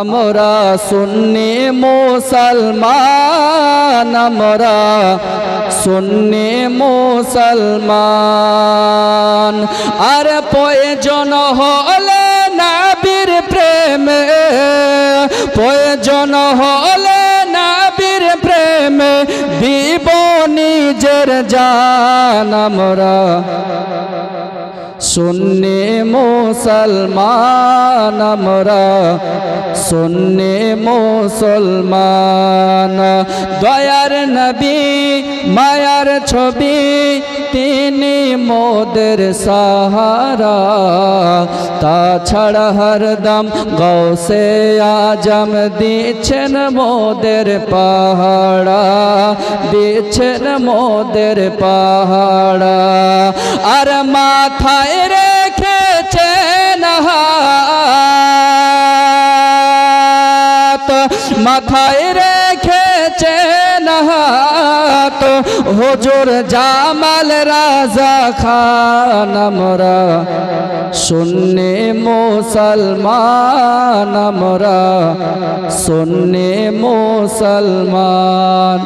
আমরা সুন্নি মুসলমান, আমরা সুন্নি মুসলমান। আর প্রয়োজন হলে নাবির প্রেমে, প্রয়োজন হলে নাবির প্রেমে দিব নিজের জান, আমরা সুন্নি মুসলমান আমরা সুন্নি মুসলমান দয়ার নবী মায়ার ছবি তিনি মোদের সাহারা। তাছাড়া হরদম গৌসে আজম দিচ্ছেন মোদের পাহাড়া। দিচ্ছেন মোদের পাহাড়া। আর মাথায় রেখেছেন মাথায় রেখেছেন হাত হজুর জামাল রাজা খান আমরা সুন্নি মুসলমান আমরা সুন্নি মুসলমান।